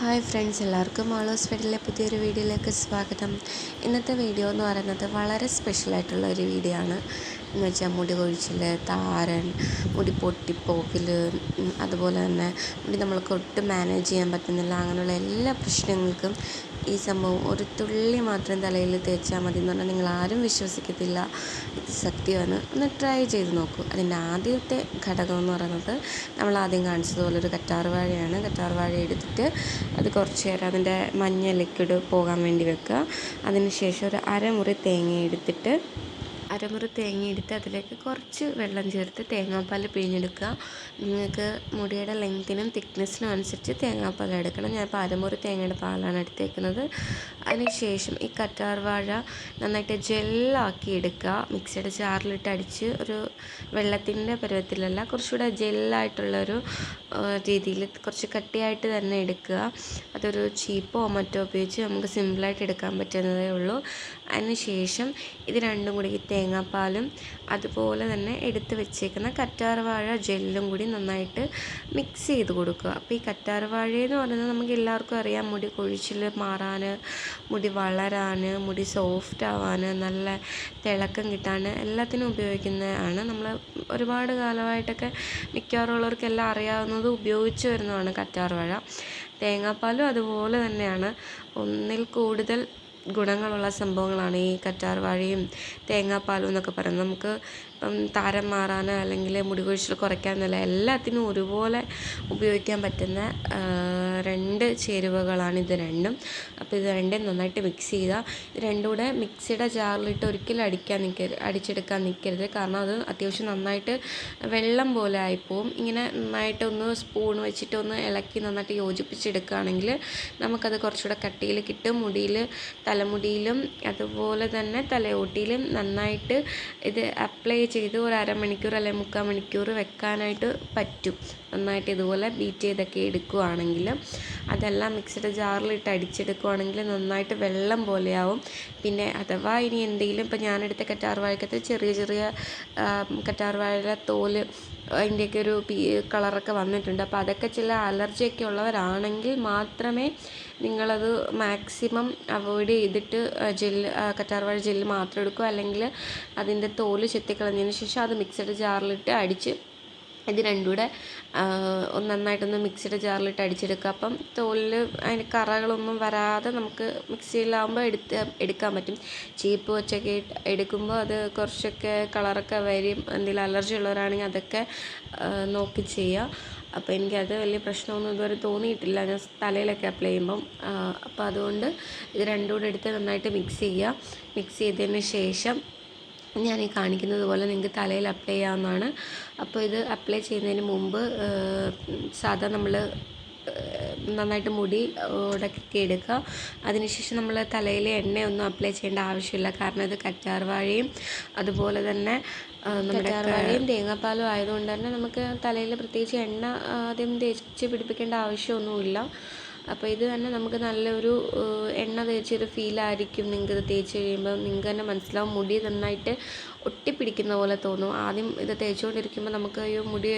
Hi friends എല്ലാവർക്കും ഓൾ ഫെഡിലെ പുതിയൊരു വീഡിയോയിലേക്ക് സ്വാഗതം. ഇന്നത്തെ വീഡിയോ എന്ന് പറയുന്നത് വളരെ സ്പെഷ്യലായിട്ടുള്ള ഒരു വീഡിയോ ആണ്. എന്ന് വെച്ചാൽ മുടി കൊഴിച്ചിൽ താരൻ മുടി പൊട്ടിപ്പോക്കൽ അതുപോലെ തന്നെ മുടി നമ്മൾക്ക് ഒട്ടും മാനേജ് ചെയ്യാൻ പറ്റുന്നില്ല. അങ്ങനെയുള്ള എല്ലാ പ്രശ്നങ്ങൾക്കും ഈ സംഭവം ഒരു തുള്ളി മാത്രം തലയിൽ തേച്ചാൽ മതി എന്ന് പറഞ്ഞാൽ നിങ്ങൾ ആരും വിശ്വസിക്കത്തില്ല. ഇത് സത്യമാണ്. ഒന്ന് ട്രൈ ചെയ്ത് നോക്കൂ. അതിന്റെ ആദ്യത്തെ ഘടകം എന്ന് പറയുന്നത് നമ്മൾ ആദ്യം കാണിച്ചതുപോലെ ഒരു കറ്റാർ വാഴയാണ്. കറ്റാർ വാഴ എടുത്തിട്ട് അത് കുറച്ച് നേരം അതിന്റെ മഞ്ഞ ലിക്വിഡ് പോകാൻ വേണ്ടി വെക്കുക. അതിന് ശേഷം ഒരു അരമുറി തേങ്ങ എടുത്തിട്ട് അരമുറി തേങ്ങ എടുത്ത് അതിലേക്ക് കുറച്ച് വെള്ളം ചേർത്ത് തേങ്ങാപ്പാൽ പിഴിഞ്ഞെടുക്കുക. നിങ്ങൾക്ക് മുടിയുടെ ലെങ്ത്തിനും തിക്നെസ്സിനും അനുസരിച്ച് തേങ്ങാപ്പാൽ എടുക്കണം. ഞാൻ ഇപ്പോൾ അരമുറി തേങ്ങയുടെ പാലാണ് എടുത്തേക്കുന്നത്. അതിനുശേഷം ഈ കറ്റാർ വാഴ നന്നായിട്ട് ജെല്ലാക്കി എടുക്കുക. മിക്സിയുടെ ജാറിലിട്ട് അടിച്ച് ഒരു വെള്ളത്തിന്റെ പരുവത്തിലല്ല കുറച്ചുകൂടെ ജെല്ലായിട്ടുള്ളൊരു രീതിയിൽ കുറച്ച് കട്ടിയായിട്ട് തന്നെ എടുക്കുക. അതൊരു ചീപ്പോ മറ്റോ ഉപയോഗിച്ച് നമുക്ക് സിമ്പിളായിട്ട് എടുക്കാൻ പറ്റുന്നതേ ഉള്ളൂ. അതിനുശേഷം ഇത് രണ്ടും കൂടി ഈ തേങ്ങാപ്പാലും അതുപോലെ തന്നെ എടുത്ത് വെച്ചേക്കുന്ന കറ്റാർവാഴ ജെല്ലും കൂടി നന്നായിട്ട് മിക്സ് ചെയ്ത് കൊടുക്കുക. അപ്പോൾ ഈ കറ്റാർ വാഴ പറയുന്നത് നമുക്ക് എല്ലാവർക്കും അറിയാം. മുടി കൊഴിച്ചിൽ മാറാൻ മുടി വളരാൻ മുടി സോഫ്റ്റ് ആവാൻ നല്ല തിളക്കം കിട്ടാൻ എല്ലാത്തിനും ഉപയോഗിക്കുന്നതാണ് നമ്മൾ ഒരുപാട് കാലമായിട്ടൊക്കെ മിക്കവാറും ഉള്ളവർക്കെല്ലാം അറിയാവുന്നത് ഉപയോഗിച്ച് വരുന്നതാണ് കറ്റാർവാഴ. തേങ്ങാപ്പാലും അതുപോലെ തന്നെയാണ്. ഒന്നിൽ കൂടുതൽ ഗുണങ്ങളുള്ള സംഭവങ്ങളാണ് ഈ കറ്റാർ വാഴയും തേങ്ങാപ്പാലും എന്നൊക്കെ പറയുന്നത്. നമുക്ക് താരം മാറാൻ അല്ലെങ്കിൽ മുടി കൊഴിച്ചിൽ കുറയ്ക്കാനല്ല എല്ലാത്തിനും ഒരുപോലെ ഉപയോഗിക്കാൻ പറ്റുന്ന രണ്ട് ചേരുവകളാണ് ഇത് രണ്ടും. അപ്പോൾ ഇത് രണ്ടും നന്നായിട്ട് മിക്സ് ചെയ്യുക ഇത് രണ്ടും കൂടെ മിക്സിയുടെ ജാറിലിട്ട് ഒരിക്കലും അടിക്കാൻ നിൽക്കരുത് അടിച്ചെടുക്കാൻ നിൽക്കരുത് കാരണം അത് അത്യാവശ്യം നന്നായിട്ട് വെള്ളം പോലെ ആയിപ്പോവും. ഇങ്ങനെ നന്നായിട്ട് ഒന്ന് സ്പൂൺ വെച്ചിട്ട് ഒന്ന് ഇളക്കി നന്നായിട്ട് യോജിപ്പിച്ചെടുക്കുകയാണെങ്കിൽ നമുക്കത് കുറച്ചുകൂടെ കട്ടിയിൽ കിട്ടും. മുടിയിൽ തലമുടിയിലും അതുപോലെ തന്നെ തലയോട്ടിയിലും നന്നായിട്ട് ഇത് അപ്ലൈ ചെയ്ത് ഒരു അരമണിക്കൂർ അല്ലെങ്കിൽ മുക്കാൽ മണിക്കൂർ വെക്കാനായിട്ട് പറ്റും. നന്നായിട്ട് ഇതുപോലെ ബീറ്റ് ചെയ്തൊക്കെ എടുക്കുകയാണെങ്കിൽ അതെല്ലാം മിക്സിയുടെ ജാറിലിട്ട് അടിച്ചെടുക്കുകയാണെങ്കിൽ നന്നായിട്ട് വെള്ളം പോലെയാവും. പിന്നെ അഥവാ ഇനി എന്തെങ്കിലും ഇപ്പം ഞാനെടുത്ത കറ്റാർ വാഴക്കത്ത് ചെറിയ ചെറിയ കറ്റാർ വാഴ തോൽ അതിന്റെയൊക്കെ ഒരു പീ കളറൊക്കെ വന്നിട്ടുണ്ട്. അപ്പോൾ അതൊക്കെ ചില അലർജിയൊക്കെ ഉള്ളവരാണെങ്കിൽ മാത്രമേ നിങ്ങളത് മാക്സിമം അവോയ്ഡ് ചെയ്തിട്ട് ജെല്ല് കറ്റാർവാഴ ജെല്ല് മാത്രം എടുക്കുക അല്ലെങ്കിൽ അതിന്റെ തോൽ ചെത്തിക്കളഞ്ഞതിന് ശേഷം അത് മിക്സഡ് ജാറിലിട്ട് അടിച്ച് ഇത് രണ്ടും കൂടെ നന്നായിട്ടൊന്ന് മിക്സിയുടെ ജാറിലിട്ട് അടിച്ചെടുക്കുക. അപ്പം തോലിൽ അതിന് കറകളൊന്നും വരാതെ നമുക്ക് മിക്സിയിലാവുമ്പോൾ എടുത്ത് എടുക്കാൻ പറ്റും. ചീപ്പ് വെച്ചൊക്കെ എടുക്കുമ്പോൾ അത് കുറച്ചൊക്കെ കളറൊക്കെ വരും. എന്തെങ്കിലും അലർജി ഉള്ളവരാണെങ്കിൽ അതൊക്കെ നോക്കി ചെയ്യുക അപ്പോൾ എനിക്കത് വലിയ പ്രശ്നമൊന്നും ഇതുവരെ തോന്നിയിട്ടില്ല. ഞാൻ തലയിലൊക്കെ അപ്ലൈ ചെയ്യുമ്പം അപ്പോൾ അതുകൊണ്ട് ഇത് രണ്ടും കൂടെ എടുത്ത് നന്നായിട്ട് മിക്സ് ചെയ്യുക മിക്സ് ചെയ്തതിന് ശേഷം ഞാൻ ഈ കാണിക്കുന്നത് പോലെ നിങ്ങൾക്ക് തലയിൽ അപ്ലൈ ചെയ്യാവുന്നതാണ്. അപ്പോൾ ഇത് അപ്ലൈ ചെയ്യുന്നതിന് മുമ്പ് സാധാ നമ്മൾ നന്നായിട്ട് മുടി ഉടക്കി എടുക്കുക. അതിനുശേഷം നമ്മൾ തലയിൽ എണ്ണയൊന്നും അപ്ലൈ ചെയ്യേണ്ട ആവശ്യമില്ല. കാരണം ഇത് കറ്റാർ വാഴയും അതുപോലെ തന്നെ വാഴയും തേങ്ങാപ്പാലും ആയതുകൊണ്ട് തന്നെ നമുക്ക് തലയിൽ പ്രത്യേകിച്ച് എണ്ണ ആദ്യം തേച്ച് പിടിപ്പിക്കേണ്ട ആവശ്യമൊന്നുമില്ല. അപ്പോൾ ഇത് തന്നെ നമുക്ക് നല്ലൊരു ഏഹ്, എണ്ണ തേച്ചൊരു ഫീലായിരിക്കും നിങ്ങൾക്ക് ഇത് തേച്ച് കഴിയുമ്പോൾ നിങ്ങൾക്ക് തന്നെ മനസ്സിലാവും. മുടി നന്നായിട്ട് ഒട്ടിപ്പിടിക്കുന്ന പോലെ തോന്നും. ആദ്യം ഇത് തേച്ചുകൊണ്ടിരിക്കുമ്പോൾ നമുക്ക് ഈ മുടി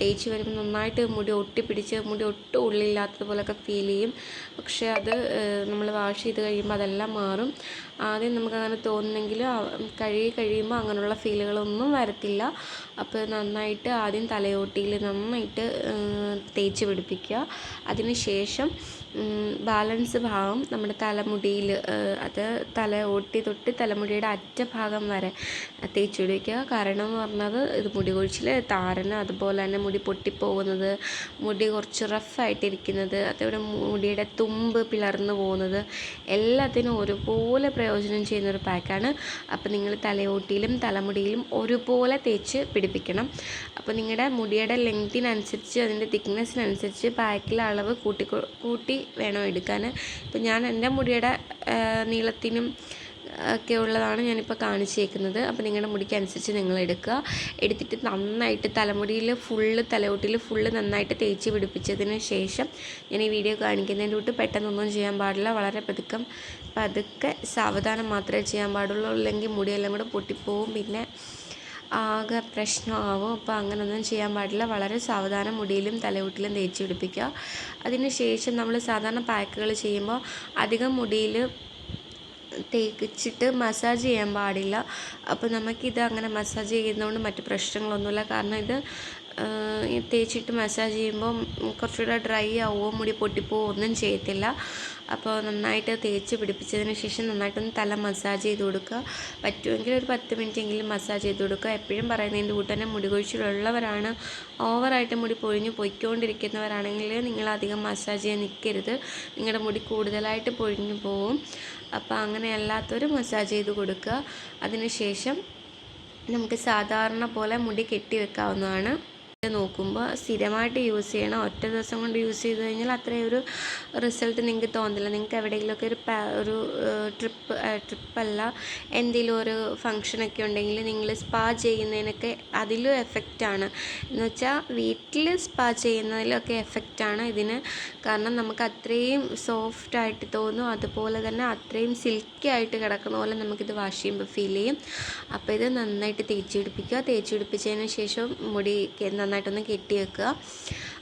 തേച്ച് വരുമ്പോൾ നന്നായിട്ട് മുടി ഒട്ടിപ്പിടിച്ച് മുടി ഒട്ടും ഉള്ളില്ലാത്തതുപോലൊക്കെ ഫീൽ ചെയ്യും. പക്ഷേ അത് നമ്മൾ വാഷ് ചെയ്ത് കഴിയുമ്പോൾ അതെല്ലാം മാറും. ആദ്യം നമുക്കങ്ങനെ തോന്നുന്നെങ്കിൽ കഴുകി കഴിയുമ്പോൾ അങ്ങനെയുള്ള ഫീലുകളൊന്നും വരത്തില്ല. അപ്പോൾ നന്നായിട്ട് ആദ്യം തലയോട്ടിയിൽ നന്നായിട്ട് തേച്ച് പിടിപ്പിക്കുക. അതിന് ശേഷം ബാലൻസ് ഭാഗം നമ്മുടെ തലമുടിയിൽ അത് തല ഒട്ടി തൊട്ട് തലമുടിയുടെ അറ്റഭാഗം വരെ തേച്ച് പിടിക്കുക. കാരണം എന്ന് പറഞ്ഞത് ഇത് മുടി കൊഴിച്ചിൽ താരന് അതുപോലെ തന്നെ മുടി പൊട്ടിപ്പോകുന്നത് മുടി കുറച്ച് റഫായിട്ടിരിക്കുന്നത് അതേപോലെ മുടിയുടെ തുമ്പ് പിളർന്നു പോകുന്നത് എല്ലാത്തിനും ഒരുപോലെ പ്രയോജനം ചെയ്യുന്ന ഒരു പാക്കാണ് അപ്പോൾ നിങ്ങൾ തലയോട്ടിയിലും തലമുടിയിലും ഒരുപോലെ തേച്ച് പിടിപ്പിക്കണം. അപ്പോൾ നിങ്ങളുടെ മുടിയുടെ ലെങ്തിനനുസരിച്ച് അതിന്റെ തിക്നെസ്സിനനുസരിച്ച് പാക്കിലെ അളവ് കൂട്ടി കൂട്ടി വേണം എടുക്കാൻ ഇപ്പം ഞാൻ എന്റെ മുടിയുടെ നീളത്തിനും ഒക്കെ ഉള്ളതാണ് ഞാനിപ്പോൾ കാണിച്ചേക്കുന്നത്. അപ്പോൾ നിങ്ങളുടെ മുടിക്ക് അനുസരിച്ച് നിങ്ങൾ എടുക്കുക. എടുത്തിട്ട് നന്നായിട്ട് തലമുടിയിൽ ഫുള്ള് തലയോട്ടിൽ ഫുള്ള് നന്നായിട്ട് തേച്ച് പിടിപ്പിച്ചതിന് ശേഷം ഞാൻ ഈ വീഡിയോ കാണിക്കുന്നതിന്റെ തൊട്ട് പെട്ടെന്നൊന്നും ചെയ്യാൻ പാടില്ല. വളരെ പതുക്കം പതുക്കെ സാവധാനം മാത്രമേ ചെയ്യാൻ പാടുള്ളൂ. അല്ലെങ്കിൽ മുടിയെല്ലാം കൂടെ പൊട്ടിപ്പോവും. പിന്നെ ആകെ പ്രശ്നമാവും. അപ്പോൾ അങ്ങനെയൊന്നും ചെയ്യാൻ പാടില്ല. വളരെ സാവധാനം മുടിയിലും തലയോട്ടിലും തേച്ച് പിടിപ്പിക്കുക. അതിന് ശേഷം നമ്മൾ സാധാരണ പാക്കുകൾ ചെയ്യുമ്പോൾ അധികം മുടിയിൽ തേച്ചിട്ട് മസാജ് ചെയ്യാൻ പാടില്ല. അപ്പോൾ നമുക്കിത് അങ്ങനെ മസാജ് ചെയ്യുന്നതുകൊണ്ട് മറ്റു പ്രശ്നങ്ങളൊന്നുമില്ല. കാരണം ഇത് തേച്ചിട്ട് മസാജ് ചെയ്യുമ്പോൾ കുറച്ചുകൂടെ ഡ്രൈ ആവുകയോ മുടി പൊട്ടിപ്പോവോ ഒന്നും ചെയ്യത്തില്ല. അപ്പോൾ നന്നായിട്ട് തേച്ച് പിടിപ്പിച്ചതിന് ശേഷം നന്നായിട്ടൊന്ന് തല മസാജ് ചെയ്ത് കൊടുക്കുക. പറ്റുമെങ്കിൽ ഒരു പത്ത് മിനിറ്റ് എങ്കിലും മസാജ് ചെയ്ത് കൊടുക്കുക. എപ്പോഴും പറയുന്നതിന്റെ കൂട്ട് തന്നെ മുടി കൊഴിച്ചിലുള്ളവരാണ് ഓവറായിട്ട് മുടി പൊഴിഞ്ഞ് പൊയ്ക്കൊണ്ടിരിക്കുന്നവരാണെങ്കിൽ നിങ്ങൾ അധികം മസാജ് ചെയ്യാൻ നിൽക്കരുത്. നിങ്ങളുടെ മുടി കൂടുതലായിട്ട് പൊഴിഞ്ഞു പോവും. അപ്പോൾ അങ്ങനെ അല്ലാത്തവർ മസാജ് ചെയ്ത് കൊടുക്കുക. അതിനുശേഷം നമുക്ക് സാധാരണ പോലെ മുടി കെട്ടി വെക്കാവുന്നതാണ് നോക്കുമ്പോൾ സ്ഥിരമായിട്ട് യൂസ് ചെയ്യണം ഒറ്റ ദിവസം കൊണ്ട് യൂസ് ചെയ്ത് കഴിഞ്ഞാൽ അത്രയും ഒരു റിസൾട്ട് നിങ്ങൾക്ക് തോന്നില്ല നിങ്ങൾക്ക് എവിടെയെങ്കിലുമൊക്കെ ഒരു ഒരു ട്രിപ്പ് ട്രിപ്പല്ല എന്തെങ്കിലും ഒരു ഫങ്ഷനൊക്കെ ഉണ്ടെങ്കിൽ നിങ്ങൾ സ്പാ ചെയ്യുന്നതിനൊക്കെ അതിലും എഫക്റ്റാണ് എന്ന് വെച്ചാൽ വീട്ടിൽ സ്പാ ചെയ്യുന്നതിലൊക്കെ എഫക്റ്റാണ് ഇതിന്. കാരണം നമുക്ക് അത്രയും സോഫ്റ്റ് ആയിട്ട് തോന്നും. അതുപോലെ തന്നെ അത്രയും സിൽക്കി ആയിട്ട് കിടക്കുന്ന പോലെ നമുക്കിത് വാഷ് ചെയ്യുമ്പോൾ ഫീൽ ചെയ്യും. അപ്പോൾ ഇത് നന്നായിട്ട് തേച്ച് പിടിപ്പിക്കുക. തേച്ച് പിടിപ്പിച്ചതിന് ശേഷം മുടി നന്നായിട്ടൊന്ന് കെട്ടി വെക്കുക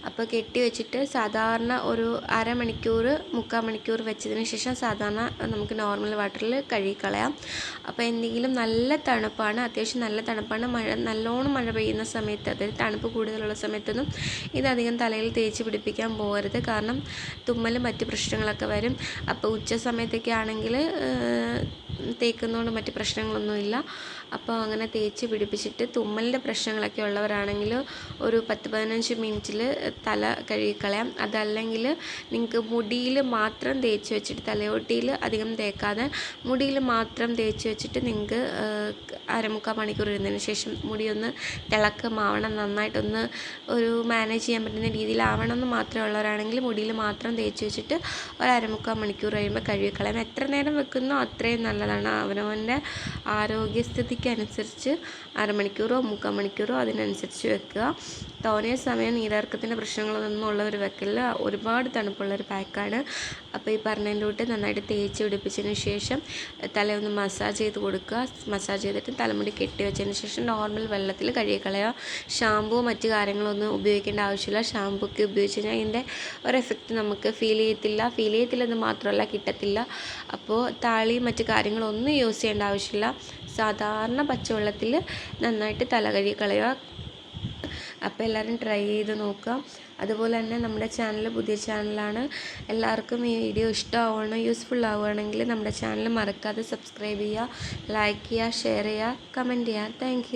അപ്പോൾ കെട്ടി വെച്ചിട്ട് സാധാരണ ഒരു അരമണിക്കൂർ മുക്കാൽ മണിക്കൂർ വെച്ചതിന് ശേഷം സാധാരണ നമുക്ക് നോർമൽ വാട്ടറിൽ കഴുകിക്കളയാം. അപ്പോൾ എന്തെങ്കിലും നല്ല തണുപ്പാണ് അത്യാവശ്യം നല്ല തണുപ്പാണ്. മഴ നല്ലോണം മഴ പെയ്യുന്ന സമയത്ത് അതായത് തണുപ്പ് കൂടുതലുള്ള സമയത്തൊന്നും ഇതധികം തലയിൽ തേച്ച് പിടിപ്പിക്കാൻ പോകരുത്. കാരണം തുമ്മലും മറ്റ് പ്രശ്നങ്ങളൊക്കെ വരും. അപ്പോൾ ഉച്ച സമയത്തൊക്കെ ആണെങ്കിൽ തേക്കുന്നതുകൊണ്ട് മറ്റ് പ്രശ്നങ്ങളൊന്നുമില്ല. അപ്പോൾ അങ്ങനെ തേച്ച് പിടിപ്പിച്ചിട്ട് തുമ്മലിന്റെ പ്രശ്നങ്ങളൊക്കെ ഉള്ളവരാണെങ്കിൽ ഒരു പത്ത് പതിനഞ്ച് മിനിറ്റിൽ തല കഴുകിക്കളയാം. അതല്ലെങ്കിൽ നിങ്ങൾക്ക് മുടിയിൽ മാത്രം തേച്ച് വെച്ചിട്ട് തലയോട്ടിയിൽ അധികം തേക്കാതെ മുടിയിൽ മാത്രം തേച്ച് വെച്ചിട്ട് നിങ്ങൾക്ക് അരമുക്കാൽ മണിക്കൂർ ഇരുന്നതിന് ശേഷം മുടി ഒന്ന് തിളക്കമാവണം നന്നായിട്ടൊന്ന് ഒരു മാനേജ് ചെയ്യാൻ പറ്റുന്ന രീതിയിലാവണം എന്ന് മാത്രമേ ഉള്ളവരാണെങ്കിൽ മുടിയിൽ മാത്രം തേച്ച് വെച്ചിട്ട് ഒരു അരമുക്കാൽ മണിക്കൂർ കഴിയുമ്പോൾ കഴുകിക്കളയാം. എത്ര നേരം വെക്കുന്നോ അത്രയും നല്ലതാണ്. അവനവന്റെ ആരോഗ്യസ്ഥിതിക്ക് അനുസരിച്ച് അരമണിക്കൂറോ മുക്കാൽ മണിക്കൂറോ അതിനനുസരിച്ച് വെക്കുക. തോനെ സമയം നീരിറക്കത്തിന്റെ പ്രശ്നങ്ങളൊന്നും ഒരു വെക്കില്ല ഒരുപാട് തണുപ്പുള്ള ഒരു പാക്കാണ്. അപ്പോൾ ഈ പറഞ്ഞതിന്റെ കൂട്ട് നന്നായിട്ട് തേച്ച് പിടിപ്പിച്ചതിന് ശേഷം തലയൊന്ന് മസാജ് ചെയ്ത് കൊടുക്കുക. മസാജ് ചെയ്തിട്ട് തലമുടി കെട്ടി വെച്ചതിന് ശേഷം നോർമൽ വെള്ളത്തിൽ കഴുകിക്കളയുക. ഷാമ്പൂ മറ്റു കാര്യങ്ങളൊന്നും ഉപയോഗിക്കേണ്ട ആവശ്യമില്ല. ഷാമ്പൂ ഒക്കെ ഉപയോഗിച്ച് കഴിഞ്ഞാൽ ഒരു എഫക്റ്റ് നമുക്ക് ഫീൽ ചെയ്യത്തില്ല. ഫീൽ ചെയ്യത്തില്ലെന്ന് മാത്രമല്ല കിട്ടത്തില്ല. അപ്പോൾ താളി മറ്റു കാര്യങ്ങളൊന്നും യൂസ് ചെയ്യേണ്ട ആവശ്യമില്ല. സാധാരണ പച്ചവെള്ളത്തിൽ നന്നായിട്ട് തല കഴുകി കളയുക അപ്പോൾ എല്ലാവരും ട്രൈ ചെയ്ത് നോക്കുക അതുപോലെ തന്നെ നമ്മുടെ ചാനൽ പുതിയ ചാനലാണ് എല്ലാവർക്കും ഈ വീഡിയോ ഇഷ്ടമാവണം യൂസ്ഫുൾ ആവുകയാണെങ്കിൽ നമ്മുടെ ചാനൽ മറക്കാതെ സബ്സ്ക്രൈബ് ചെയ്യുക ലൈക്ക് ചെയ്യുക ഷെയർ ചെയ്യുക കമന്റ് ചെയ്യുക. താങ്ക്